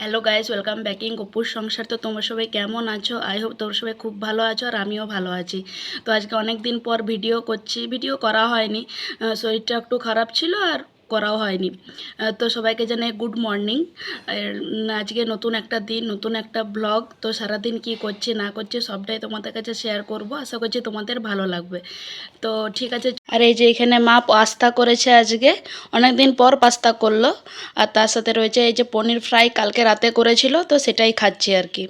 Hello guys welcome back ব্যাকিং গপুর সংসার তো তোমার সবাই কেমন আছো? আই হোপ তোমার সবাই খুব ভালো আছো আর আমিও ভালো আছি। তো আজকে অনেক দিন পর ভিডিও করছি। ভিডিও করা হয়নি। শরীরটা একটু খারাপ ছিল আর করাও হয়নি। তো সবাইকে জানাই গুড মর্নিং আজকে নতুন একটা দিন, নতুন একটা ব্লগ তো সারাদিন কি করছি, না করছি, সবটাই তোমাদের কাছে শেয়ার করব। আশা করছি তোমাদের ভালো লাগবে। তো ঠিক আছে, আর এই যে এখানে মা পাস্তা করেছে আজকে। অনেক দিন পর পাস্তা করল। আর তার সাথে রয়েছে এই যে পনির ফ্রাই কালকে রাতে করেছিল, তো সেটাই খাচ্ছি আর কি।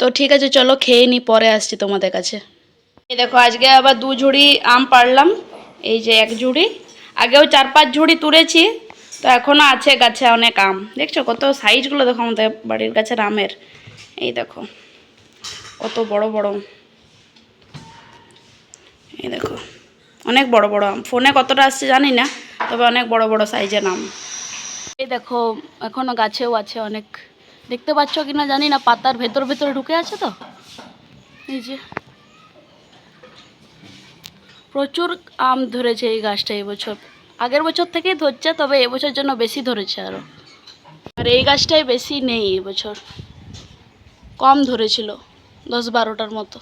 তো ঠিক আছে, চলো খেয়ে নিই পরে আসছি তোমাদের কাছে। এই দেখো, আজকে আবার দু ঝুড়ি আম পাড়লাম। এই যে এক ঝুড়ি। আগেও চার পাঁচ ঝুড়ি তুলেছি, তো এখনও আছে গাছে অনেক আম। দেখছ কত সাইজগুলো দেখো আমাদের বাড়ির গাছের আমের এই দেখো, কত বড় বড়। এই দেখো, অনেক বড় বড় আম। ফোনে কতটা আসছে জানি না, তবে অনেক বড় বড় সাইজের আম। এই দেখো এখনও গাছেও আছে অনেক। দেখতে পাচ্ছ কি না জানি না, পাতার ভেতর ভেতরে ঢুকে আছে তো? এই যে। প্রচুর আম ধরেছে এই গাছটা এবছর। আগের বছর থেকেই ধরছে, তবে এবছর জন্য বেশি ধরেছে আরও আর এই গাছটাই বেশি নেই এবছর। কম ধরেছিল, দশ বারোটার মতো।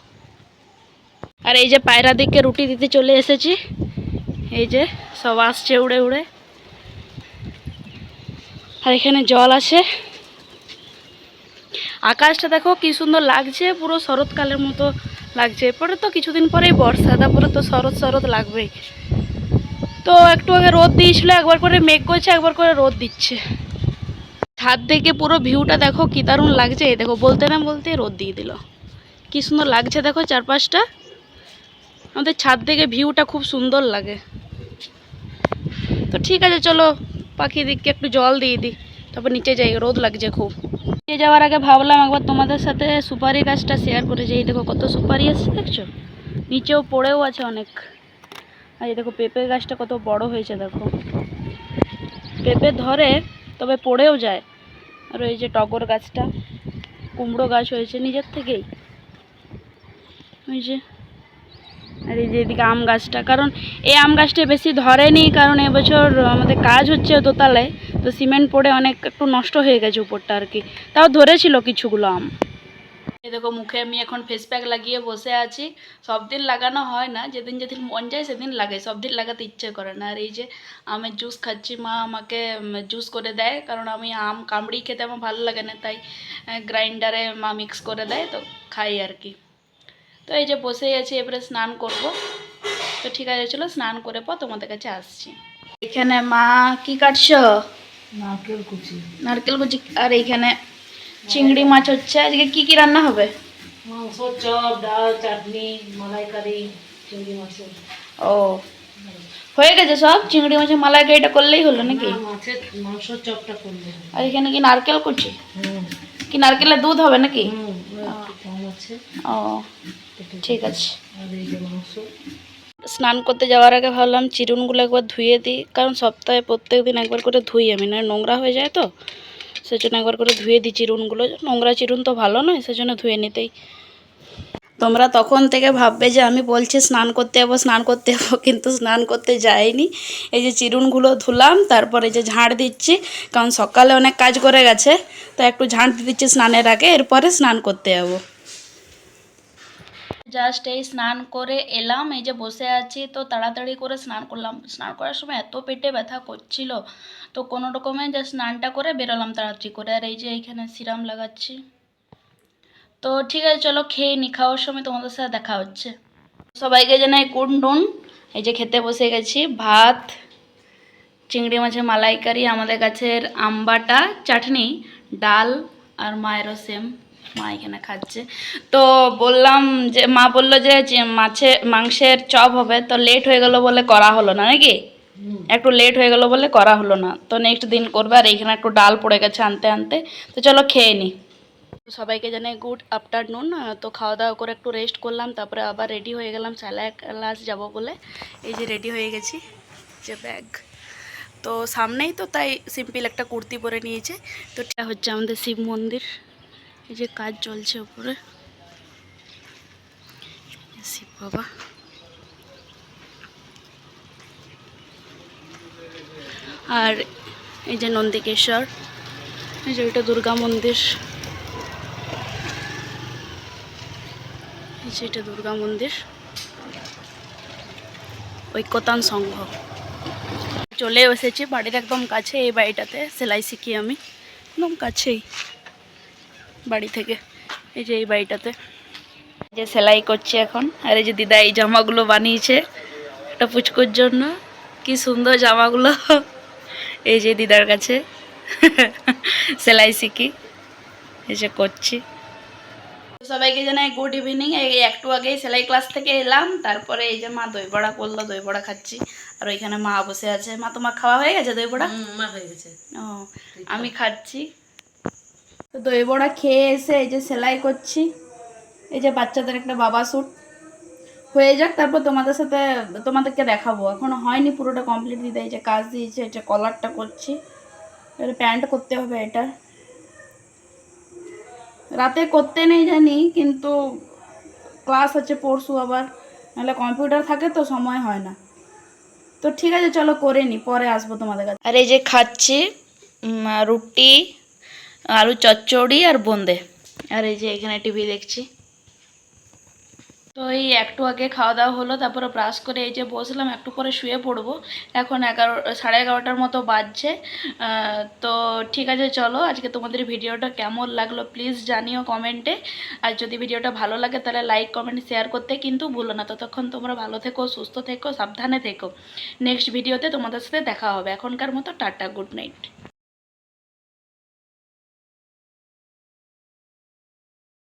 আর এই যে পায়রা দিকে রুটি দিতে চলে এসেছি। এই যে সব আসছে উড়ে উড়ে। আর এখানে জল আছে। আকাশটা দেখো কি সুন্দর লাগছে, পুরো শরৎকালের মতো লাগছে। এরপরে তো কিছুদিন পরেই বর্ষা, তারপরে তো শরৎ শরৎ লাগবেই। তো একটু আগে রোদ দিয়েছিল, একবার করে মেঘ করছে, একবার করে রোদ দিচ্ছে। ছাদ থেকে পুরো ভিউটা দেখো কি দারুণ লাগছে। দেখো, বলতে না বলতে রোদ দিয়ে দিল। কি সুন্দর লাগছে দেখো চারপাশটা। আমাদের ছাদ থেকে ভিউটা খুব সুন্দর লাগে। তো ঠিক আছে, চলো পাখি দিককে একটু জল দিয়ে দিই। তারপর নিচে যাই, রোদ লাগছে খুব। নিচে যাওয়ার আগে ভাবলাম একবার তোমাদের সাথে সুপারি গাছটা শেয়ার করে। যাই দেখো কত সুপারি আছে, দেখছ? নিচেও পড়েও আছে অনেক। আর এই দেখো পেঁপে গাছটা কত বড় হয়েছে, দেখো। পেঁপে ধরে, তবে পড়েও যায়। আর ওই যে টগর গাছটা, কুমড়ো গাছ হয়েছে নিজের থেকেই। ওই যে, আর এই যে এদিকে আম গাছটা। কারণ এই আম গাছটা বেশি ধরেনি, কারণ এবছর আমাদের কাজ হচ্ছে দোতলায়। তো সিমেন্ট পড়ে অনেক একটু নষ্ট হয়ে গেছে উপরটা আর কি। তাও ধরেছিল কিছুগুলো আম। এই দেখো, মুখে আমি এখন ফেস প্যাক লাগিয়ে বসে আছি। সব দিন লাগানো হয় না, যেদিন যেদিন মন যায় সেদিন লাগাই, সব দিন লাগাতে ইচ্ছে করে না। আর এই যে আমের জুস খাচ্ছি, মা আমাকে জুস করে দেয়, কারণ আমি আম কামড়ি খেতে আমার ভালো লাগে না, তাই গ্রাইন্ডারে মা মিক্স করে দেয়, তো খাই আর কি। তো এই যে বসেই আছি, এবারে স্নান করব। তো ঠিক আছে, চলো স্নান করে পর তোমাদের কাছে আসছি। এখানে মা কি কাটছো? নারকেল কুচি। নারকেল কুচি আর এইখানে চিংড়ি মাছ হচ্ছে। আজকে কি কি রান্না হবে? মাংস চপ ডাল চাটনি মালাইকারি চিংড়ি মাছের। ও হয়ে গেছে সব? চিংড়ি মাছের মালাইকারিটা করলেই হলো নাকি? মাছের মাংস চপটা করলে আর এখানে কি নারকেল কুচি? কি নারকেলের দুধ হবে নাকি? ও ঠিক আছে। আর এই যে মাংস। স্নান করতে যাওয়ার আগে ভাবলাম চিরুনগুলো একবার ধুয়ে দিই, কারণ সপ্তাহে প্রত্যেক দিন একবার করে ধুই আমি না নোংরা হয়ে যায় তো। সেজন্য একবার করে ধুয়ে দিই চিরুনগুলো। নোংরা চিরুন তো ভালো নয়, সেজন্য ধুয়ে নিতেই। তোমরা তখন থেকে ভাববে যে আমি বলছি স্নান করতে যাব, স্নান করতে যাব, কিন্তু স্নান করতে যাইনি। এই যে চিরুনগুলো ধুলাম, তারপরে যে ঝাঁট দিচ্ছি, কারণ সকালে অনেক কাজ করে গেছে, তো একটু ঝাঁট দিচ্ছি স্নানের আগে, এরপরে স্নান করতে যাব। জাস্ট এই স্নান করে এলাম, এই যে বসে আছি, তো তাড়াতাড়ি করে স্নান করলাম। স্নান করার সময় এত পেটে ব্যথা করছিল, তো কোনো রকমে যে স্নানটা করে বেরোলাম তাড়াতাড়ি করে। আর এই যে এইখানে সিরাম লাগাচ্ছি। তো ঠিক আছে, চলো খেয়ে নি, খাওয়ার সময় তোমাদের সাথে দেখা হচ্ছে। সবাইকে জানাই কুন টুন এই যে খেতে বসে গেছি। ভাত, চিংড়ি মাছের মালাইকারি, আমাদের গাছের আমবাটা চাটনি, ডাল আর মায়েরও সেম। মা এখানে খাচ্ছে। তো বললাম যে মা বলল যে মাছে মাংসের চপ হবে তো লেট হয়ে গেল বলে করা হলো না নাকি? একটু লেট হয়ে গেল বলে করা হলো না। তো নেক্সট দিন করবে আর এইখানে একটু ডাল পড়ে গেছে আনতে আনতে। তো চলো খেয়ে নিই সবাইকে জানাই গুড আফটারনুন তো খাওয়া দাওয়া করে একটু রেস্ট করলাম তারপরে আবার রেডি হয়ে গেলাম সালা ক্লাস যাব বলে। এই যে রেডি হয়ে গেছি যে ব্যাগ তো সামনেই তো তাই সিম্পল একটা কুর্তি পরে নিয়েছে। তো এটা হচ্ছে আমাদের শিব মন্দির। এই যে কাজ চলছে উপরে। শিব বাবা। আর এই যে নন্দিকেশ্বর এই যে ওইটা দুর্গা মন্দির। এই যে এটা দুর্গা মন্দির। ঐক্যতান সংঘ। চলে এসেছি বাড়ির একদম কাছে এই বাড়িটাতে সেলাই শিখি আমি। একদম কাছেই। বাড়ি থেকে এই যে এই বাড়িটাতে। এই যে সেলাই করছে এখন আর এই যে দিদা এই জামাগুলো বানিয়েছে একটা পুচকুর জন্য। কি সুন্দর জামাগুলো। এই যে দিদার কাছে সেলাই শিখি এই যে করছি। সবাইকে জানাই গুড ইভিনিং এই একটু আগেই সেলাই ক্লাস থেকে এলাম তারপরে এই যে মা দই বড়া করল দই বড়া খাচ্ছি। আর ওইখানে মা বসে আছে। মা তোমার খাওয়া হয়ে গেছে দই বড়া? মা হয়ে গেছে। ও আমি খাচ্ছি। তো দই বড়া খেয়ে এসে এই যে সেলাই করছি। এই যে বাচ্চাদের একটা বাবা স্যুট হয়ে যাক, তারপর তোমাদের সাথে, তোমাদেরকে দেখাবো। এখনও হয়নি পুরোটা কমপ্লিট দিতে। এই যে কাজ দিয়েছে, এই যে কলারটা করছি। এবার প্যান্ট করতে হবে এটা। রাতে করতে নেই জানি, কিন্তু ক্লাস আছে পরশু আবার। নাহলে কম্পিউটার থাকে তো, সময় হয় না। তো ঠিক আছে, চলো করে নি, পরে আসব তোমাদের কাছে। আর এই যে খাচ্ছি রুটি আলু, চচ্চড়ি আর বোঁদে। আর এই যে এখানে টিভি দেখছি। তো এই একটু আগে খাওয়া দাওয়া হলো, তারপরে ব্রাশ করে এই যে বসলাম, একটু পরে শুয়ে পড়ব। এখন এগারো, সাড়ে এগারোটার মতো বাজছে। তো ঠিক আছে, চলো আজকে তোমাদের ভিডিওটা কেমন লাগল প্লিজ জানিও কমেন্টে। আর যদি ভিডিওটা ভালো লাগে তাহলে লাইক, কমেন্ট, শেয়ার করতে কিন্তু ভুলো না। ততক্ষণ তোমরা ভালো থেকো, সুস্থ থেকো, সাবধানে থেকো। নেক্সট ভিডিওতে তোমাদের সাথে দেখা হবে। এখনকার মতো টাটা, গুড নাইট।